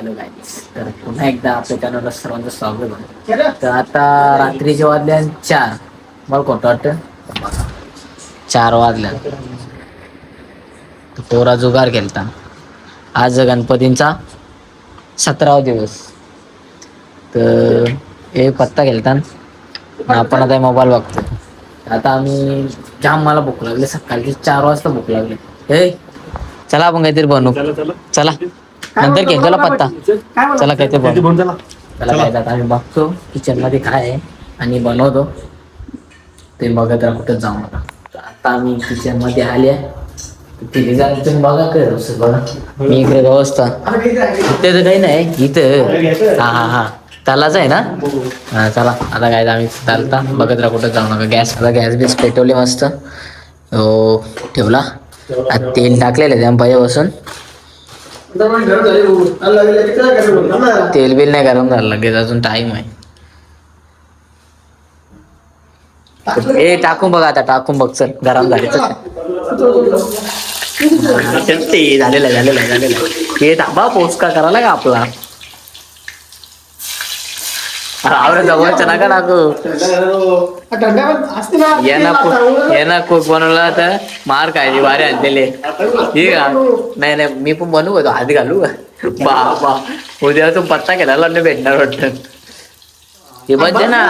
Hello guys तर पुन्हा एकदा आपल्या चॅनलला सर्वांचं स्वागत आहे. तर आता रात्रीचे वाजल्या चार मला कोणतं वाटतं? चार वाजल्या तर पोरा जुगार केलता. आज गणपतींचा सतरावा दिवस. तर एक पत्ता केलता. आणि आपण आता मोबाईल बघतो आता आम्ही जाम मला भूक लागली. सकाळची चार वाजता भूक लागली. हे चला आपण काहीतरी बनवू. चला. नंतर घे चला पत्ता. चला काहीतरी बनवू त्याला काय आता आम्ही बघतो किचनमध्ये काय आहे आणि बनवतो. ते बघत राहा कुठं जाऊ नका तर आता आम्ही किचनमध्ये आले तिथे जा तुम्ही बघा काय रोज बघा. मी इकडे व्यवस्था. इथे तर काही नाही इथं. हा हा हा. त्यालाच आहे ना? हा चला. आता काय आम्ही चालता बघत राहा कुठं जाऊ नका. गॅस आता गॅस बीस पेटवली मस्त. हो ठेवला. आता तेल टाकलेलं आहे त्या पाहिजे तेल बिल नाही गरम झालं लगेच अजून टाइम आहे. ए टाकून बघ आता टाकून बघ चल गरम झाले झालेलं झालेलं झालेलं ते थांबा पोचका करायला का आपला? अरे आवडे जवळच्या नका टाकू यांना कु- यांना कोक बनवला तर मार काय वारे आणलेले ठीक आहे नाही नाही मी पण बनवू का तो हात घालू का बाबा उद्या तू पत्ता केला नाही भेटणार वाटत हे बस जे ना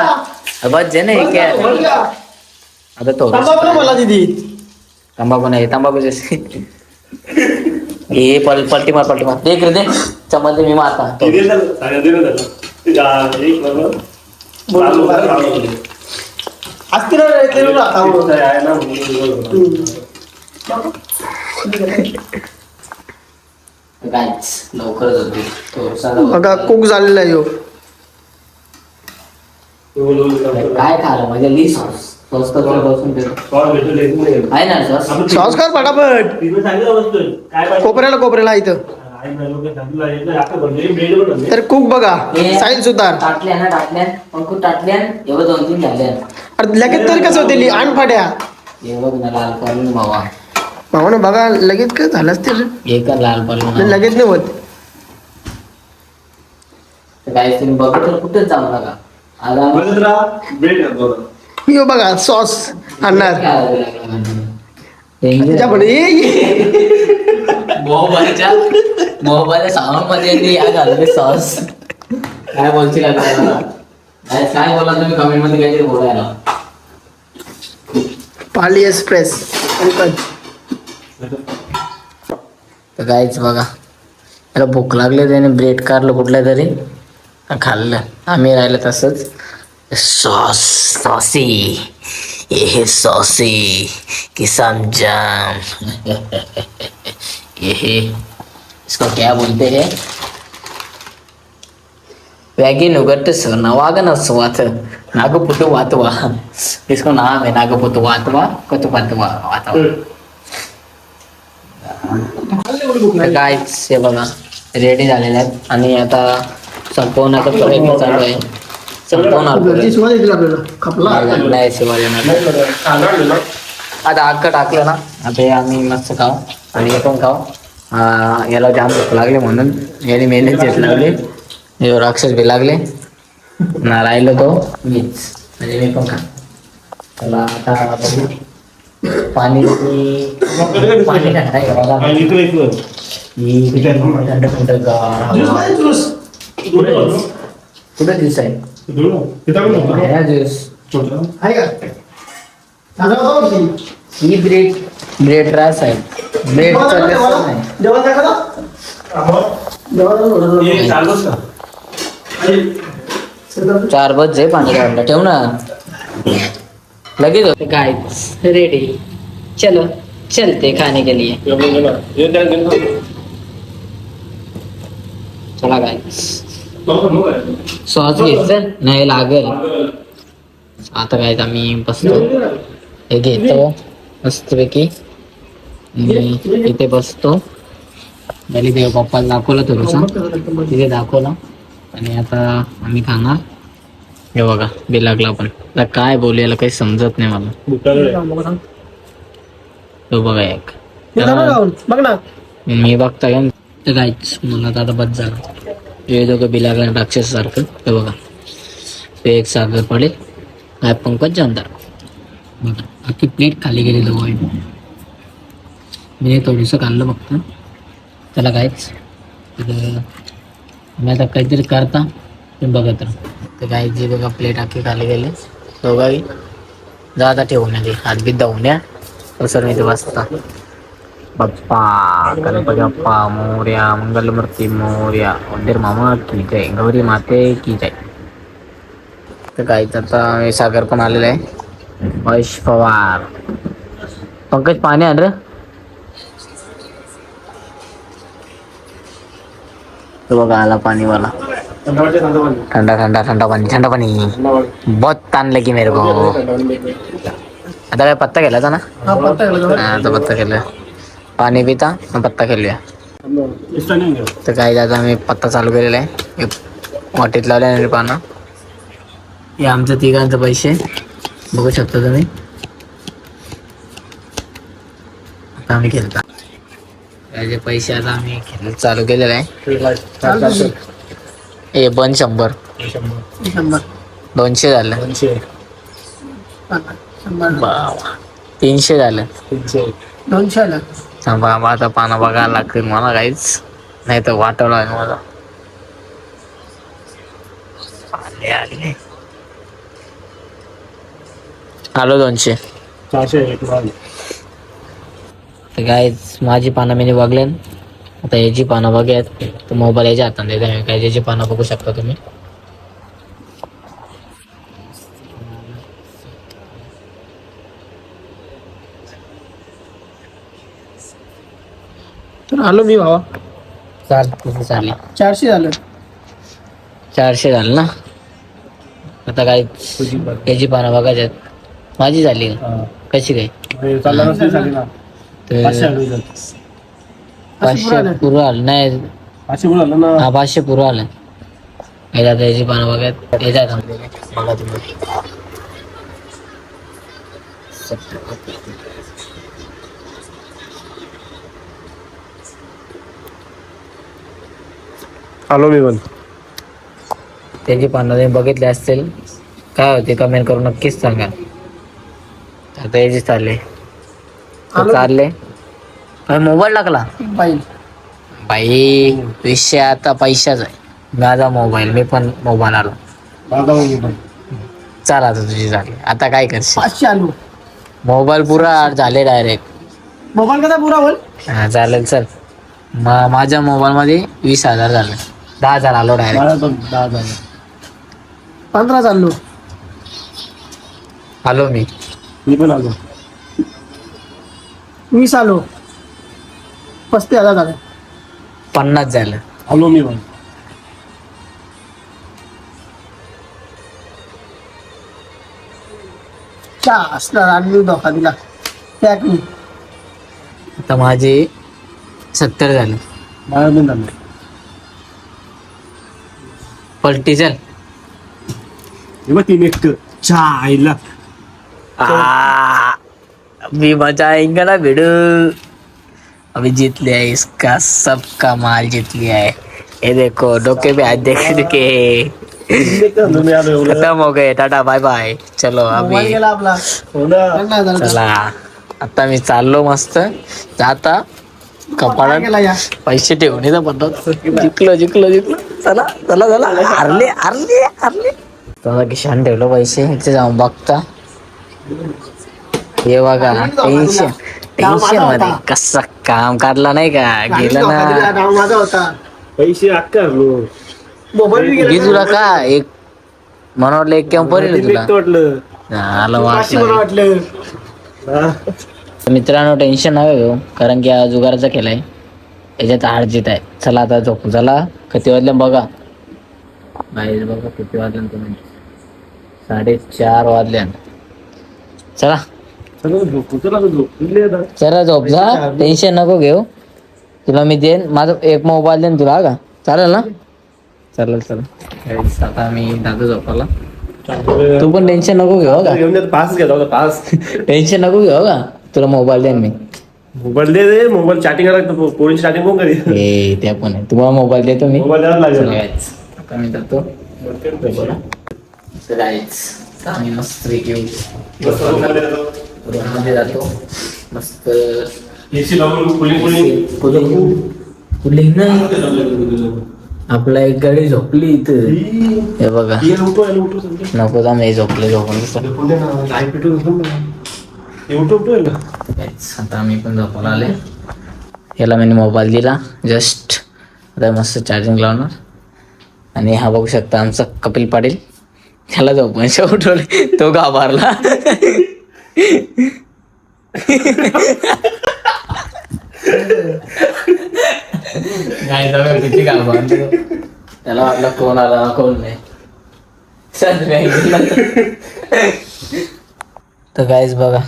बस जे बघा कुक झालेला आहे ह्यो. काय खायला म्हणजे ली सॉस सॉस तर थोडं बसून ठेव. आहे ना सॉस सॉस कर पटापट कोपऱ्याला कोपऱ्याला इथं तर कुक बघा साईल सुतार. एवढं दोन तीन अरे लगेच तरी कसं होते आण फाट्या. एवढं लाल भावा. बघा लगेच काय झालं असते. एक लाल लगेच नाही होत. काय तुम्ही बघत तर कुठेच जाऊ नका. आज आम्ही यो बघा सॉस आणणार. ए, मोबाईलच्या सामानमध्ये या घालले सॉस काय बोलशील आता? काय काय बोला तुम्ही कमेंटमध्ये काहीतरी बोलायला? पाली एक्सप्रेस. तर काहीच बघा. त्याला भूक लागली त्याने ब्रेड कारलं कुठल्या तरी. खाल्लं. आम्ही राहिलं तसंच. सॉस सॉसी ये है सॉसी किसान जाम. ये है. इसको क्या बोलते हैं? वैगी नुगट स नवागन स्वाथ नागपुतु वातवा। इसको नाम है नागपुतु वातवा कतुपतवा वातवा। काय हे बघा रेडी झालेले आहेत. आणि आता संपवण्याचा प्रयत्न चालू आहे. संपवणार नाही, शिवाय. आता अक्क टाकलं ना. आता आम्ही मस्त खाऊ. आणि हे पण खाऊ. याला जाम भूक लागले म्हणून याने मेहनत घेत लागले हे राक्षस बी लागले. ना राहिलो तो मीच. म्हणजे मी पण खा. त्याला आता बघू. पाणी पाणी. कुठे दिवस आहे? ह्या दिवस आहे का. ही ब्रेड ब्रेड रास आहे. थोडं. चार बज आहे पाणी काढलं ठेव ना. लगेच होते. काय रेडी चलो चलते खाने के लिए. चला काय सॉस घ्यायचं? नाही लागेल. आता काय आम्ही बसतो. हे घेतो. मस्तपैकी. आणि इथे बसतो. पहिले ते पप्पा दाखवलं थोडंसं. तिथे दाखवलं. आणि आता आम्ही खाणार. हे बघा बी लागला पण. आता काय बोलायला काही समजत नाही मला. तो बघा एक. मी बघता का तर काहीच मला तर आता बस झाला. हे दोघं बी लागलं राक्षसासारखं हे बघा. ते एक सागर पडेल. काय पंकज जानदार बघा अख्खी प्लेट खाली गेली दोघं मी थोडंसं काढलं फक्त. त्याला काहीच तर मी आता काहीतरी करता ते बघत राहा. तर काही जे बघा प्लेट आखी खाली गेले. दोघाही जा आता ठेवून या ते हातबीत धावून या. सर मी ते बसता. बाप्पा गणपती बाप्पा मोर्या मंगलमूर्ती मोर्या. वंदीर मामा की जय. गौरी माते की जय. तर काहीच आता सागर पण आलेलं आहे. महेश पवार. पंकज पाणी आण रे. तो बघा आला पाणीवाला. ठंडा ठंडा ठंडा पाणी थंडा पाणी. बहुत ताण लगी मेरे को. आता काय पत्ता केला ना? हा हा आता पत्ता केला. पाणी पिता मग पत्ता खेळूया. तर काही आता मी पत्ता चालू केलेला आहे. वाटीत लावले पानं. हे आमचं तिघांचं पैसे. बघू शकता तुम्ही. आम्ही खेळता त्याचे पैसे आता आम्ही चालू केलेलं आहे. हे बन शंभर. शंभर. दोनशे झालं. दोनशे. शंभर बावा. तीनशे झालं. तीनशे. दोनशे आलं. थांबा बा आता पानं बघायला लागतील मला काहीच. नाही तर वाटवलं आहे मला. आले आले. आलो दोनशे. चारशे एक तर काय माझी पानं मी बघले आता याची पानं बघूयात तर मोबाईल याच्या हातात देत काय याची पानं बघू शकता तुम्ही. तर आलो मी भावा. तिथे चालली चारशे झालं. चारशे झालं ना? आता काय याची पानं. बघायच्यात माझी झाली. कशी काय? झाली ना. पाचशे आलं पाचशे पुरं आलं. नाही. पाचशे पुढे आलं ना? हा पाचशे पुरं आलं. याच्यात याची पानं बघायत याच्यात बघा तुम्ही आलो मी पण. त्याची पानं तुम्ही बघितले असतील काय होते कमेंट करून नक्कीच सांगा. आता याची चालले चालले. मोबाईल लागला बाई. बाई विषय आता पैशाचा आहे. माझा मोबाईल मी पण मोबाईल आलो चाल आता तुझी झाली आता काय करशील? पाचशे आलो. मोबाईल पुरा झाले डायरेक्ट मोबाईल कसा पुरा बोल हा चालेल चल. मा माझ्या मोबाईल मध्ये वीस हजार झाले. दहा हजार आलो डायरेक्ट पंधरा चाललो आलो मी. मी पण आलो. वीस आलो. पस्तीस हजार झाले. पन्नास झालं. आलो मी पण. चा असला आणि धोका दिला. मी आता माझे सत्तर झाले. मला पण झालं. पलटी चल. हे बघ तीन एक चहा आईला आ, अभी मजा आएगा ना भिडू. अभी जीत लिया है इसका सबका माल जीत लिया है ये देखो डोके पे हाथ देख के खत्म हो गए टाटा बाय बाय चलो मोबाईल अभी. हो चला. आता मी चाललो मस्त. जाता. कपाळात या? पैसे ठेवून येतं पद्धत जिंकलो जिंकलो जिंकलो. चला चला चला. हरले हरले हरले. किशान ठेवलं पैसे. इथे जाऊन बघता. हे बघा टेन्शन टेन्शनमध्ये. कसं काम काढला नाही का? गेलं ना. नाव माझा होता. पैसे अक्का मोबाईल गेला तुला का? एक म्हणून वाटलं एक पडेल तुला. वाटलं. आलं वाटलं. वाटलं मित्रांनो टेन्शन नव्हे घेऊ कारण की हा जुगाराचा खेळ आहे. याच्यात हार जीत आहे. चला आता झोपू. चला किती वाजले बघा. बाहेर बघा किती वाजले तुम्ही. साडेचार वाजले. चला. झोपू चला झोप. जा. टेन्शन नको घेऊ. तुला मी देईन. माझा एक मोबाईल देईन तुला हा का? चालेल ना? चालेल चला आता मी दादा झोपाला तू पण टेन्शन नको घेऊ हो का? घेऊन पास होता पास टेन्शन नको घेऊ हो का? तुला मोबाईल देईन मी. मोबाईल दे दे. मोबाईल चॅटिंग करायला पोरींची चॅटिंग कोण करी हे त्या पण आहे. तुम्हाला मोबाईल देतो मी. मोबाईल द्यायला लागेल. आता मी जातो. आता आम्ही मस्त पैकी मध्ये जातो. मस्त कुलिंग नाही आपला एक गाडी झोपली इथं. हे बघा. नको जा मी झोपले झोपून. आता मी पण झोपायला आले याला मी मोबाईल दिला जस्ट आता मस्त चार्जिंग लावणार. आणि हा बघू शकता आमचा कपिल पाटील. त्याला झोपून उठवले तो घाबरला. नाही किती घाबरलो त्याला वाटलं कोण आला कोण नाही. तर काहीच बघा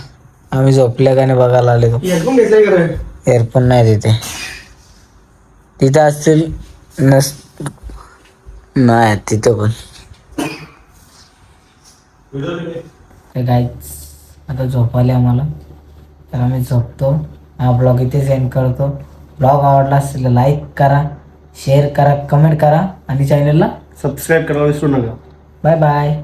आम्ही झोपल्या का नाही बघायला आले तो? एअरफोन नाही तिथे. तिथं असतील नस नाही तिथं पण. काहीच आता झोपाले आम्हाला तर आम्ही झोपतो. हा ब्लॉग इथे सेंड करतो. ब्लॉग आवडला असेल लाईक करा शेअर करा कमेंट करा आणि चॅनलला सबस्क्राईब करायला विसरू नका. Bye bye